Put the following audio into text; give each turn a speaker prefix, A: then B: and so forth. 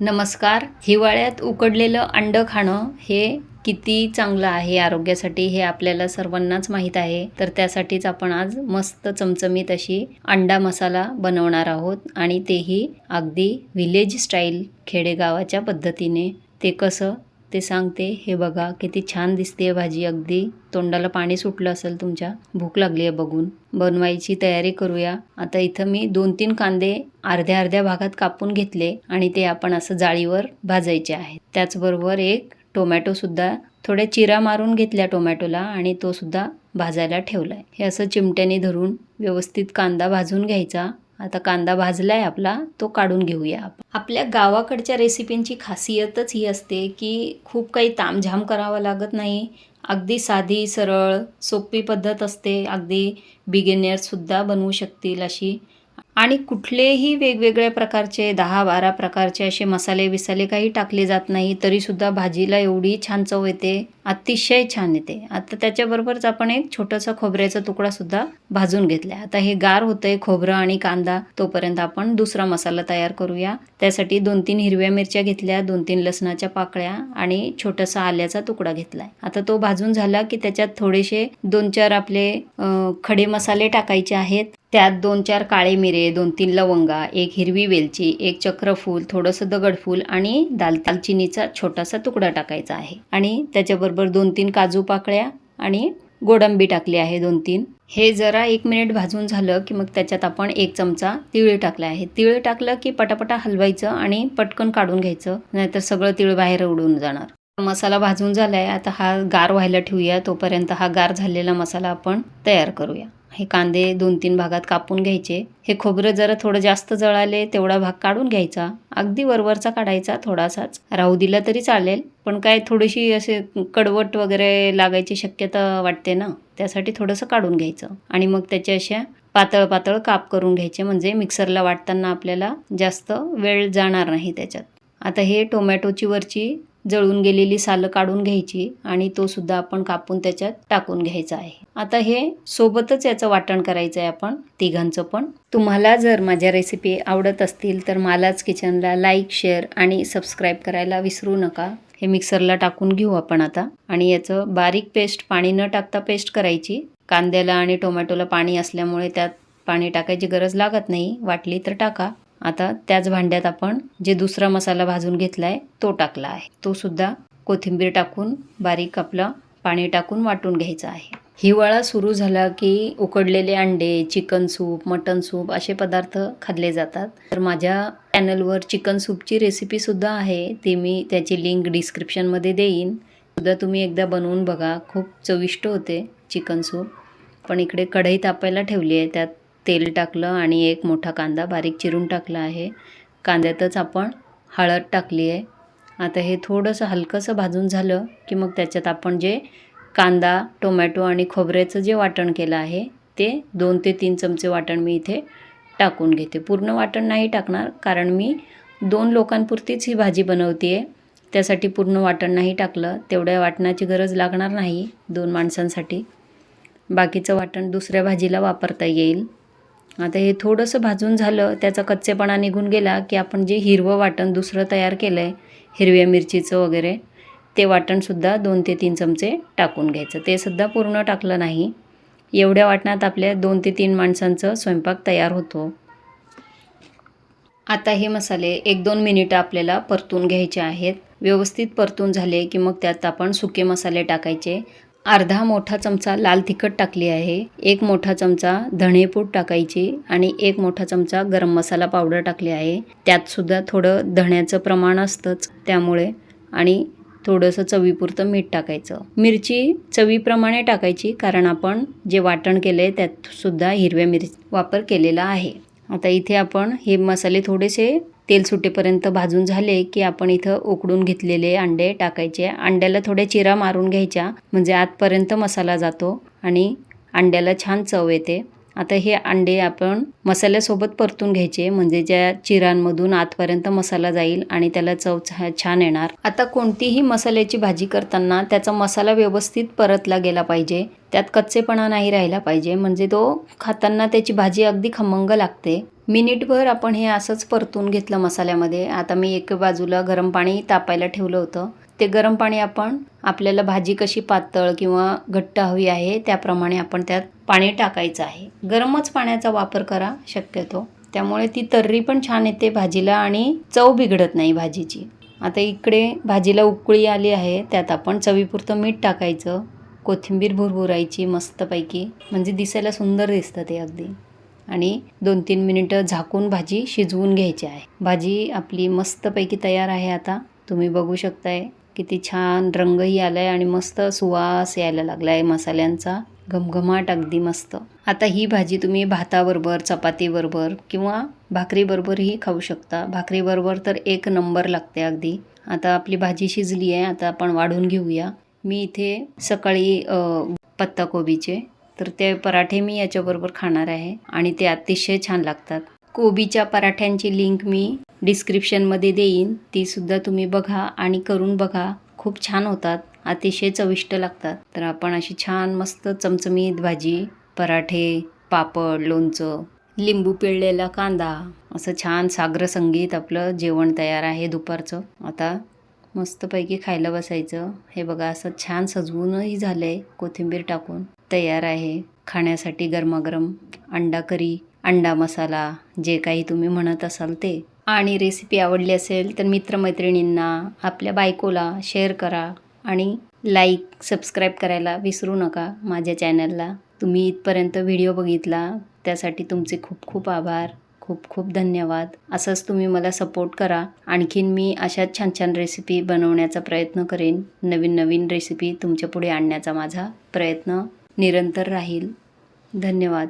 A: नमस्कार. हिवाळ्यात उकडलेलं अंडं खाणं हे किती चांगलं आहे आरोग्यासाठी हे आपल्याला सर्वांनाच माहीत आहे. तर त्यासाठीच आपण आज मस्त चमचमीत अशी अंडा मसाला बनवणार आहोत आणि तेही अगदी व्हिलेज स्टाईल खेडेगावाच्या पद्धतीने. ते कसं ते सांगते हे बघा किती छान दिसते भाजी. अगदी तोंडाला पाणी सुटलं असेल तुमच्या. भूक लागली आहे बघून. बनवायची तयारी करूया. आता इथं मी दोन तीन कांदे अर्ध्या अर्ध्या भागात कापून घेतले आणि ते आपण असं जाळीवर भाजायचे आहेत. त्याचबरोबर एक टोमॅटो सुद्धा थोड्या चिरा मारून घेतल्या टोमॅटोला आणि तो सुद्धा भाजायला ठेवलाय. हे असं चिमट्याने धरून व्यवस्थित कांदा भाजून घ्यायचा. आता कांदा भाजला आहे आपला तो काढून घेऊया आपण. आपल्या गावाकडच्या रेसिपींची खासियतच ही असते की खूप काही तामझाम करावं लागत नाही. अगदी साधी सरळ सोपी पद्धत असते. अगदी बिगिनर्ससुद्धा बनवू शकतील अशी. आणि कुठलेही वेगवेगळ्या प्रकारचे दहा बारा प्रकारचे असे मसाले विसाले काही टाकले जात नाही तरीसुद्धा भाजीला एवढी छान चव येते अतिशय छान येते. आता त्याच्याबरोबरच आपण एक छोटासा खोबऱ्याचा तुकडा सुद्धा भाजून घेतला आता हे गार होतंय खोबरं आणि कांदा तोपर्यंत आपण दुसरा मसाला तयार करूया. त्यासाठी दोन तीन हिरव्या मिरच्या घेतल्या दोन तीन लसणाच्या पाकळ्या आणि छोटासा आल्याचा तुकडा घेतलाय. आता तो भाजून झाला की त्याच्यात थोडेसे दोन चार आपले खडे मसाले टाकायचे आहेत. त्यात दोन चार काळे मिरे दोन तीन लवंगा एक हिरवी वेलची एक चक्रफूल थोडंसं दगडफूल आणि दाल दालचिनीचा छोटासा तुकडा टाकायचा आहे. आणि त्याच्याबरोबर दोन तीन काजू पाकळ्या आणि गोडंबी टाकली आहे दोन तीन. हे जरा एक मिनिट भाजून झालं की मग त्याच्यात आपण एक चमचा तिळ टाकला आहे. तिळ टाकलं की पटापटा हलवायचं आणि पटकन काढून घ्यायचं नाहीतर सगळं तिळ बाहेर उडून जाणार. मसाला भाजून झालाय. आता हा गार व्हायला ठेवूया. तोपर्यंत हा गार झालेला मसाला आपण तयार करूया. हे कांदे दोन तीन भागात कापून घ्यायचे. हे खोबरं जरा थोडं जास्त जळाले तेवढा भाग काढून घ्यायचा. अगदी वरवरचा काढायचा थोडासाच. राहू दिला तरी चालेल पण काय थोडीशी असे कडवट वगैरे लागायची शक्यता वाटते ना त्यासाठी थोडंसं काढून घ्यायचं. आणि मग त्याच्या अशा पातळ पातळ काप करून घ्यायचे म्हणजे मिक्सरला वाटताना आपल्याला जास्त वेळ जाणार नाही त्याच्यात. आता हे टोमॅटोची वरची जळून गेलेली सालं काढून घ्यायची आणि तो सुद्धा आपण कापून त्याच्यात टाकून घ्यायचा आहे. आता हे सोबतच याचं वाटण करायचं आहे आपण तिघांचं पण. तुम्हाला जर माझ्या रेसिपी आवडत असतील तर मालाच किचनला लाईक शेअर आणि सबस्क्राईब करायला विसरू नका. हे मिक्सरला टाकून घेऊ आपण आता. आणि याचं बारीक पेस्ट पाणी न टाकता पेस्ट करायची. कांद्याला आणि टोमॅटोला पाणी असल्यामुळे त्यात पाणी टाकायची गरज लागत नाही. वाटली तर टाका. आता त्याच भांड्यात आपण जे दुसरा मसाला भाजून घेतला आहे तो टाकला आहे. तो सुद्धा कोथिंबीर टाकून बारीक आपला पाणी टाकून वाटून घ्यायचा आहे. हिवाळा सुरू झाला की उकडलेले अंडे चिकन सूप मटन सूप असे पदार्थ खाल्ले जातात. तर माझ्या चॅनलवर चिकन सूपची रेसिपीसुद्धा आहे ती मी त्याची लिंक डिस्क्रिप्शनमध्ये देईन. सुद्धा तुम्ही एकदा बनवून बघा खूप चविष्ट होते चिकन सूप. पण इकडे कढई तापायला ठेवली आहे त्यात तेल टाकलं आणि एक मोठा कांदा बारीक चिरून टाकला आहे. कांद्यातच आपण हळद टाकली आहे. आता हे थोडंसं हलकंसं भाजून झालं की मग त्याच्यात आपण जे कांदा टोमॅटो आणि खोबऱ्याचं जे वाटण केलं आहे ते दोन ते तीन चमचे वाटण मी इथे टाकून घेते. पूर्ण वाटण नाही टाकणार कारण मी दोन लोकांपुरतीच ही भाजी बनवते आहे त्यासाठी पूर्ण वाटण नाही टाकलं. तेवढ्या वाटणाची गरज लागणार नाही दोन माणसांसाठी. बाकीचं वाटण दुसऱ्या भाजीला वापरता येईल. आता हे थोडंसं भाजून झालं त्याचा कच्चेपणा निघून गेला की आपण जे हिरवं वाटण दुसरं तयार केलं आहे हिरव्या मिरचीचं वगैरे ते वाटणसुद्धा दोन ते तीन चमचे टाकून घ्यायचं. ते सुद्धा पूर्ण टाकलं नाही. एवढ्या वाटणात आपल्या दोन ते तीन माणसांचं स्वयंपाक तयार होतो. आता हे मसाले एक दोन मिनिटं आपल्याला परतून घ्यायचे आहेत. व्यवस्थित परतून झाले की मग त्यात आपण सुके मसाले टाकायचे. अर्धा मोठा चमचा लाल तिखट टाकली आहे एक मोठा चमचा धणेपूड टाकायची आणि एक मोठा चमचा गरम मसाला पावडर टाकली आहे. त्यात सुद्धा थोडं धण्याचं प्रमाण असतंच त्यामुळे आणि थोडंसं चवीपुरतं मीठ टाकायचं. मिरची चवीप्रमाणे टाकायची कारण आपण जे वाटण केलं आहे त्यात सुद्धा हिरव्या मिरची वापर केलेला आहे. आता इथे आपण हे मसाले थोडेसे तेल सुटेपर्यंत भाजून झाले की आपण इथं उकडून घेतलेले अंडे टाकायचे. अंड्याला थोड्या चिरा मारून घ्यायच्या म्हणजे आतपर्यंत मसाला जातो आणि अंड्याला छान चव येते. आता हे अंडे आपण मसाल्यासोबत परतून घ्यायचे म्हणजे ज्या चिरांमधून आतपर्यंत मसाला जाईल आणि त्याला चव छा- छान येणार. आता कोणतीही मसाल्याची भाजी करताना त्याचा मसाला व्यवस्थित परतला गेला पाहिजे. त्यात कच्चेपणा नाही राहिला पाहिजे म्हणजे तो खाताना त्याची भाजी अगदी खमंग लागते. मिनिटभर आपण हे असंच परतून घेतलं मसाल्यामध्ये. आता मी एक बाजूला गरम पाणी तापायला ठेवलं होतं. ते गरम पाणी आपण आपल्याला भाजी कशी पातळ किंवा घट्ट हवी आहे त्याप्रमाणे आपण त्यात पाणी टाकायचं आहे. गरमच पाण्याचा वापर करा शक्यतो. त्यामुळे ती तर्री पण छान येते भाजीला आणि चव बिघडत नाही भाजीची. आता इकडे भाजीला उकळी आली आहे त्यात आपण चवीपुरतं मीठ टाकायचं. कोथिंबीर भुरभुरायची मस्तपैकी. म्हणजे दिसायला सुंदर दिसतं ते अगदी. आणि दोन तीन मिनिटं झाकून भाजी शिजवून घ्यायची आहे. भाजी आपली मस्तपैकी तयार आहे आता. तुम्ही बघू शकताय किती छान रंगही आलाय आणि मस्त सुवास यायला लागला आहे मसाल्यांचा. घमघमाट अगदी मस्त. आता ही भाजी तुम्ही भाताबरोबर चपातीबरोबर किंवा भाकरीबरोबरही खाऊ शकता. भाकरीबरोबर तर एक नंबर लागते अगदी. आता आपली भाजी शिजली आहे आता आपण वाढून घेऊया. मी इथे सकाळी पत्ताकोबीचे तर ते पराठे मी याच्याबरोबर खाणार आहे आणि ते अतिशय छान लागतात. कोबीच्या पराठ्यांची लिंक मी डिस्क्रिप्शनमध्ये देईन. ती सुद्धा तुम्ही बघा आणि करून बघा. खूप छान होतात. अतिशय चविष्ट लागतात. तर आपण अशी छान मस्त चमचमीत भाजी पराठे पापड लोणचं लिंबू पिळलेला कांदा असं छान सागर संगीत आपलं जेवण तयार आहे दुपारचं. आता मस्तपैकी खायला बसायचं. हे बघा असं छान सजवूनही झालं आहे कोथिंबीर टाकून. तयार आहे. खाण्यासाठी गरमागरम अंडा करी अंडा मसाला जे काही तुम्ही म्हणत असाल ते. आणि रेसिपी आवडली असेल तर मित्रमैत्रिणींना आपल्या बायकोला शेअर करा आणि लाईक सबस्क्राईब करायला विसरू नका माझ्या चॅनलला तुम्ही इथपर्यंत व्हिडिओ बघितला त्यासाठी तुमचे खूप खूप आभार खूप खूप धन्यवाद. असंच तुम्ही मला सपोर्ट करा. आणखीन मी अशाच छान छान रेसिपी बनवण्याचा प्रयत्न करेन. नवीन नवीन रेसिपी तुमच्यापुढे आणण्याचा माझा प्रयत्न निरंतर राहील. धन्यवाद.